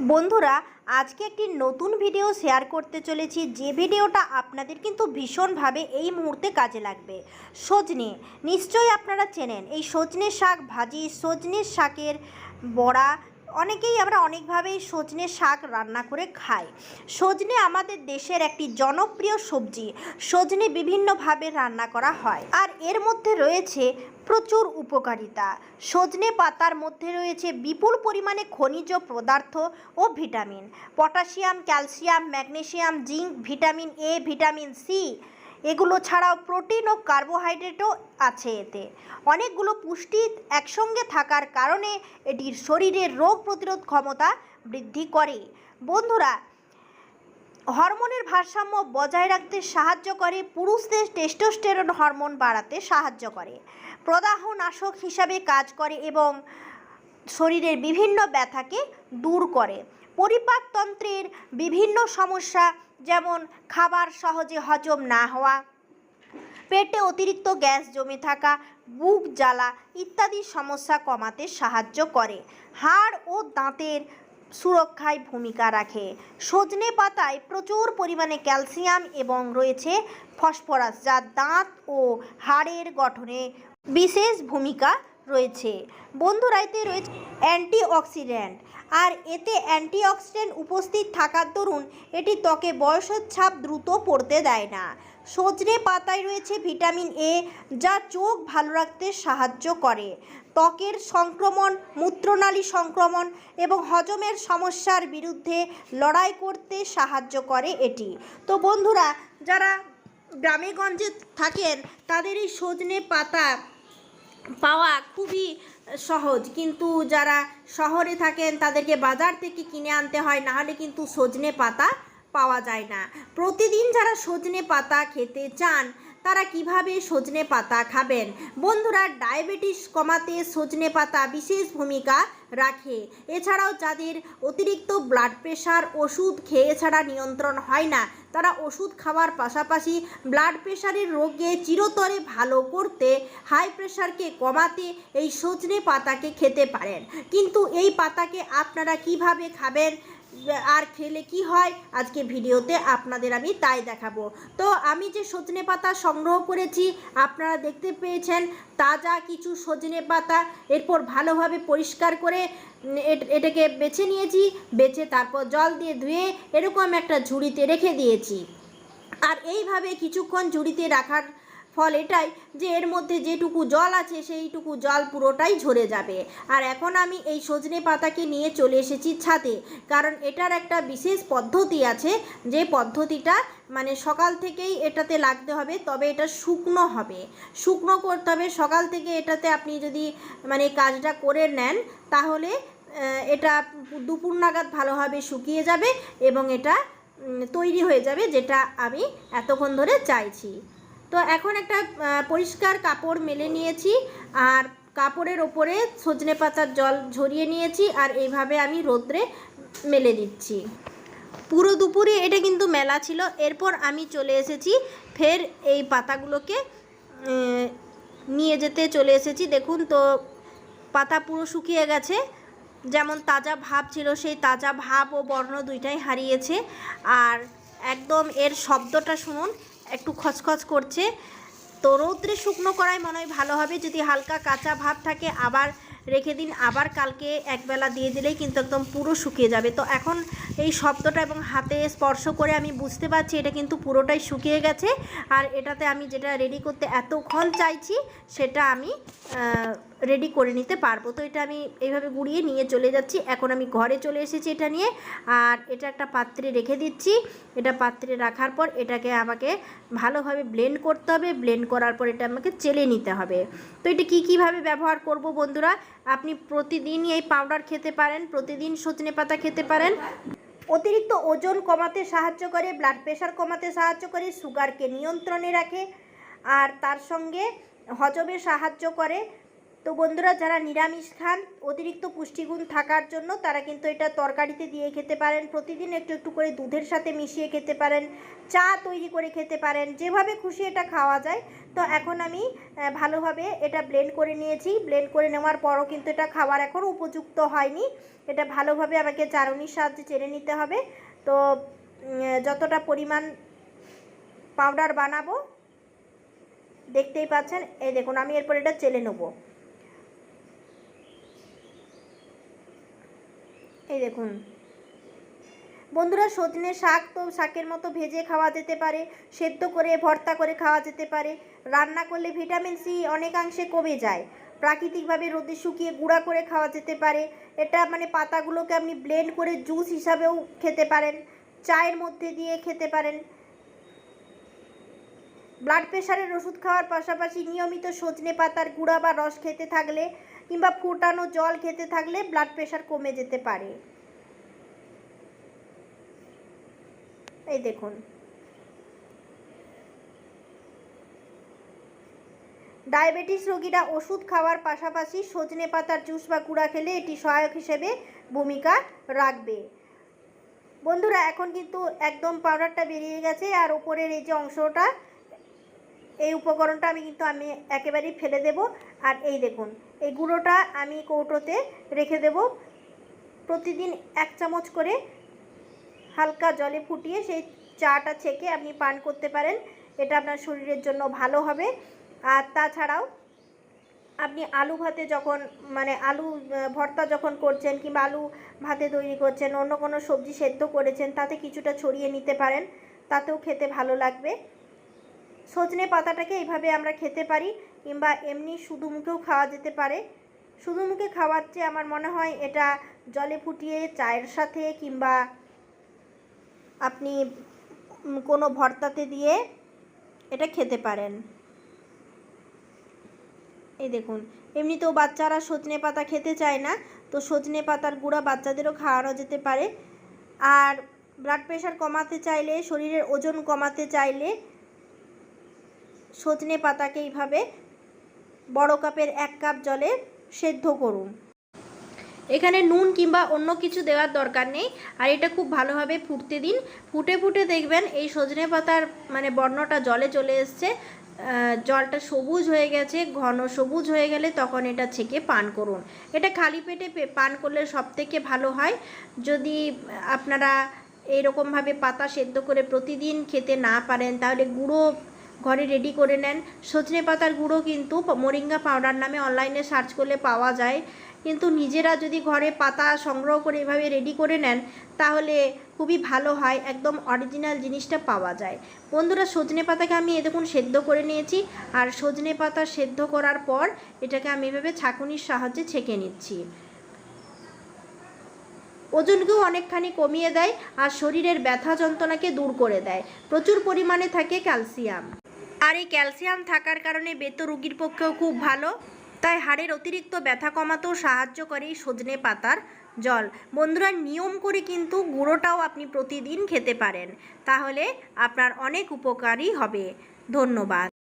বন্ধুরা, আজকে একটি নতুন ভিডিও শেয়ার করতে চলেছি। যে ভিডিওটা আপনাদের কিন্তু ভীষণভাবে এই মুহূর্তে কাজে লাগবে। সজনে, নিশ্চয়ই আপনারা চেনেন, এই সজনে শাক ভাজি, সজনে শাকের বড়া অনেকেই আমরা অনেকভাবেই সজনে শাক রান্না করে খাই। সজনে আমাদের দেশের একটি জনপ্রিয় সবজি। সজনে বিভিন্নভাবে রান্না করা হয়। আর এর মধ্যে রয়েছে প্রচুর উপকারিতা। সজনে পাতার মধ্যে রয়েছে বিপুল পরিমাণে খনিজ পদার্থ ও vitamin. Potassium, calcium magnesium zinc, vitamin A, vitamin C এগুলো ছাড়াও প্রোটিন ও কার্বোহাইড্রেটও আছে এতে। অনেকগুলো পুষ্টি একসঙ্গে থাকার কারণে এটির শরীরের রোগ প্রতিরোধ ক্ষমতা বৃদ্ধি করে। বন্ধুরা, হরমোনের ভারসাম্য বজায় রাখতে সাহায্য করে, পুরুষদের টেস্টোস্টেরন হরমোন বাড়াতে সাহায্য করে। প্রদাহনাশক হিসাবে কাজ করে এবং শরীরের বিভিন্ন ব্যথাকে দূর করে। পরিপাকতন্ত্রের বিভিন্ন সমস্যা, যেমন খাবার সহজে হজম না হওয়া, পেটে অতিরিক্ত গ্যাস জমে থাকা, বুক জ্বালা ইত্যাদি সমস্যা কমাতে সাহায্য করে। হাড় ও দাঁতের সুরক্ষায় ভূমিকা রাখে। সজনে পাতায় প্রচুর পরিমাণে ক্যালসিয়াম এবং রয়েছে ফসফরাস, যা দাঁত ও হাড়ের গঠনে বিশেষ ভূমিকা রয়েছে। বন্ধুরা, এতে রয়েছে অ্যান্টিঅক্সিডেন্ট। আর এতে অ্যান্টিঅক্সিডেন্ট উপস্থিত থাকার দরুন এটি ত্বকে বয়সের ছাপ দ্রুত পড়তে দেয় না। সজনে পাতায় রয়েছে ভিটামিন এ, যা চোখ ভালো রাখতে সাহায্য করে। ত্বকের সংক্রমণ, মূত্রনালী সংক্রমণ এবং হজমের সমস্যার বিরুদ্ধে লড়াই করতে সাহায্য করে এটি। তো বন্ধুরা, যারা গ্রামেগঞ্জে থাকেন, তাদের এই সজনে পাতা পাওয়া খুবই সহজ। কিন্তু যারা শহরে থাকেন, তাদেরকে বাজার থেকে কিনে আনতে হয়, নাহলে কিন্তু সজনে পাতা পাওয়া যায় না। প্রতিদিন যারা সজনে পাতা খেতে চান তারা কীভাবে সজনে পাতা খাবেন? বন্ধুরা, ডায়াবেটিস কমাতে সজনে পাতা বিশেষ ভূমিকা রাখে। এছাড়াও যাদের অতিরিক্ত ব্লাড প্রেশার ওষুধ খেয়ে ছাড়া নিয়ন্ত্রণ হয় না, তারা ওষুধ খাওয়ার পাশাপাশি ব্লাড প্রেশারের রোগে চিরতরে ভালো করতে হাই প্রেশারকে কমাতে এই সজনে পাতাকে খেতে পারেন। কিন্তু এই পাতাকে আপনারা কীভাবে খাবেন? আর খেলে কি হয়? আজকে ভিডিওতে আপনাদের আমি তাই দেখাবো। তো আমি যে সজনে পাতা সংগ্রহ করেছি, আপনারা দেখতে পেয়েছেন তাজা কিছু সজনে পাতা। এরপর ভালোভাবে পরিষ্কার করে এটাকে বেছে নিয়েছি, বেছে তারপর জল দিয়ে ধুয়ে এরকম একটা ঝুড়িতে রেখে দিয়েছি। আর এইভাবে কিছুক্ষণ ঝুড়িতে রাখার ফল এটাই যে এর মধ্যে যেটুকু জল আছে সেইটুকু জল পুরোটাই ঝরে যাবে। আর এখন আমি এই সজনে পাতাকে নিয়ে চলে এসেছি ছাদে। কারণ এটার একটা বিশেষ পদ্ধতি আছে যে পদ্ধতিটা মানে সকাল থেকেই এটাতে লাগতে হবে, তবে এটা শুকনো হবে। শুকনো করতে হবে, সকাল থেকে এটাতে আপনি যদি মানে কাজটা করে নেন, তাহলে এটা দুপুর নাগাদ ভালোভাবে শুকিয়ে যাবে এবং এটা তৈরি হয়ে যাবে, যেটা আমি এতক্ষণ ধরে চাইছি। তো এখন একটা পরিষ্কার কাপড় মেলে নিয়েছি আর কাপড়ের ওপরে সজনে পাতার জল ঝরিয়ে নিয়েছি আর এইভাবে আমি রোদ্রে মেলে দিচ্ছি। পুরো দুপুরে এটা কিন্তু মেলা ছিল। এরপর আমি চলে এসেছি, ফের এই পাতাগুলোকে নিয়ে যেতে চলে এসেছি। দেখুন তো, পাতা পুরো শুকিয়ে গেছে। যেমন তাজা ভাব ছিল, সেই তাজা ভাব ও বর্ণ দুইটাই হারিয়েছে। আর একদম এর শব্দটা শুনুন একটু খচখচ করছে। তো রৌদ্রে শুকনো করাই মনে হয় ভালো হবে। যদি হালকা কাঁচা ভাব থাকে, আবার রেখে দিন। আবার কালকে একবেলা দিয়ে দিলেই কিন্তু একদম পুরো শুকিয়ে যাবে। তো এখন এই শব্দটা এবং হাতে স্পর্শ করে আমি বুঝতে পারছি, এটা কিন্তু পুরোটাই শুকিয়ে গেছে। আর এটাতে আমি যেটা রেডি করতে এতক্ষণ চাইছি, সেটা আমি রেডি করে নিতে পারব। তো এটা আমি এইভাবে গুঁড়িয়ে নিয়ে চলে যাচ্ছি। এখন আমি ঘরে চলে এসেছি এটা নিয়ে। আর এটা একটা পাত্রে রেখে দিচ্ছি। এটা পাত্রে রাখার পর এটাকে আমাকে ভালোভাবে ব্লেন্ড করতে হবে। ব্লেন্ড করার পর এটা আমাকে চেলে নিতে হবে। তো এটা কী কীভাবে ব্যবহার করব বন্ধুরা? আপনি প্রতিদিনই এই পাউডার খেতে পারেন, প্রতিদিন সজনে পাতা খেতে পারেন। অতিরিক্ত ওজন কমাতে সাহায্য করে ব্লাড প্রেশার কমাতে সাহায্য করে সুগারকে নিয়ন্ত্রণে রাখে। আর তার সঙ্গে হজমে সাহায্য করে। তো বন্ধুরা, যারা নিরামিষ খান, অতিরিক্ত পুষ্টিগুণ থাকার জন্য তারা কিন্তু এটা তরকারিতে দিয়ে খেতে পারেন। প্রতিদিন একটু একটু করে দুধের সাথে মিশিয়ে খেতে পারেন, চা তৈরি করে খেতে পারেন, যেভাবে খুশি এটা খাওয়া যায়। তো এখন আমি ভালোভাবে এটা ব্লেন্ড করে নিয়েছি। ব্লেন্ড করে নেওয়ার পরও কিন্তু এটা খাওয়ার এখন উপযুক্ত হয়নি। এটা ভালোভাবে আমাকে চারুনির সাহায্যে চেনে নিতে হবে। তো যতটা পরিমাণ পাউডার বানাবো, দেখতেই পাচ্ছেন। এই দেখুন, আমি এরপর এটা চেলে নেব। এই দেখুন। বন্ধুরা, সজনে শাক তো শাকের মতো ভেজে খাওয়া যেতে পারে, সেদ্ধ করে, ভর্তা করে খাওয়া যেতে পারে। রান্না করলে ভিটামিন সি অনেকাংশে কমে যায়। প্রাকৃতিকভাবে রোদে শুকিয়ে গুঁড়া করে খাওয়া যেতে পারে। এটা মানে পাতাগুলোকে আপনি ব্লেন্ড করে জুস হিসাবেও খেতে পারেন, চায়ের মধ্যে দিয়ে খেতে পারেন। ব্লাড প্রেশারের ওষুধ খাওয়ার পাশাপাশি নিয়মিত সজনে পাতার গুঁড়া বা রস খেতে থাকলে কিংবা ফুটানো জল খেতে থাকলে ব্লাড প্রেশার কমে যেতে পারে। এই দেখুন। ডায়াবেটিস রোগীরা ওষুধ খাওয়ার পাশাপাশি সজনে পাতার জুস বা গুঁড়া খেলে এটি সহায়ক হিসেবে ভূমিকা রাখবে। বন্ধুরা, এখন কিন্তু একদম পাউডারটা বেরিয়ে গেছে আর ওপরের এই যে অংশটা, এই উপকরণটা আমি কিন্তু আমি একেবারেই ফেলে দেব। আর এই দেখুন এই গুঁড়োটা আমি কৌটোতে রেখে দেব। প্রতিদিন এক চামচ করে হালকা জলে ফুটিয়ে সেই চাটা ছেঁকে আপনি পান করতে পারেন। এটা আপনার শরীরের জন্য ভালো হবে। আর তাছাড়াও আপনি আলু ভাতে যখন মানে আলু ভর্তা যখন করছেন কিংবা আলু ভাতে তৈরি করছেন, অন্য কোনো সবজি সেদ্ধ করেছেন, তাতে কিছুটা ছড়িয়ে নিতে পারেন। তাতেও খেতে ভালো লাগবে। সজনে পাতাটাকে এইভাবে আমরা খেতে পারি। কিংবা এমনি শুধু মুখেও খাওয়া যেতে পারে। শুধু মুখে খাওয়ার চেয়ে আমার মনে হয় এটা জলে ফুটিয়ে চায়ের সাথে কিংবা আপনি কোনো ভর্তাতে দিয়ে এটা খেতে পারেন। এই দেখুন, এমনিতেও বাচ্চারা সজনে পাতা খেতে চায় না, তো সজনে পাতার গুঁড়া বাচ্চাদেরও খাওয়ানো যেতে পারে। আর ব্লাড প্রেশার কমাতে চাইলে, শরীরের ওজন কমাতে চাইলে সজনে পাতাকে এইভাবে বড় কাপের এক কাপ জলে সেদ্ধ করুন। এখানে নুন কিংবা অন্য কিছু দেওয়ার দরকার নেই, আর এটা খুব ভালোভাবে ফুটতে দিন। ফুটে ফুটে দেখবেন এই সজনে পাতার মানে বর্ণটা জলে চলে এসছে। জলটা সবুজ হয়ে গেছে, ঘন সবুজ হয়ে গেলে তখন এটা ছেঁকে পান করুন। এটা খালি পেটে পান করলে সব থেকে ভালো হয়। যদি আপনারা এইরকমভাবে পাতা সেদ্ধ করে প্রতিদিন খেতে না পারেন, তাহলে গুঁড়ো ঘরে রেডি করে নেন। সজনে পাতার গুঁড়ো কিন্তু মোরিঙ্গা পাউডার নামে অনলাইনে সার্চ করলে পাওয়া যায়। কিন্তু নিজেরা যদি ঘরে পাতা সংগ্রহ করে এভাবে রেডি করে নেন, তাহলে খুবই ভালো হয়, একদম অরিজিনাল জিনিসটা পাওয়া যায়। বন্ধুরা, সজনে পাতাকে আমি এ দেখুন সেদ্ধ করে নিয়েছি। আর সজনে পাতা সেদ্ধ করার পর এটাকে আমি এভাবে ছাঁকুনির সাহায্যে ছেঁকে নিচ্ছি। ওজনকেও অনেকখানি কমিয়ে দেয় আর শরীরের ব্যথা যন্ত্রণাকে দূর করে দেয়। প্রচুর পরিমাণে থাকে ক্যালসিয়াম। আর এই ক্যালসিয়াম থাকার কারণে বেত রুগীর পক্ষেও খুব ভালো। তাই হাড়ের অতিরিক্ত ব্যথা কমাতেও সাহায্য করে এই সজনে পাতার জল। বন্ধুরা, নিয়ম করে কিন্তু গুঁড়োটাও আপনি প্রতিদিন খেতে পারেন। তাহলে আপনার অনেক উপকারই হবে। ধন্যবাদ।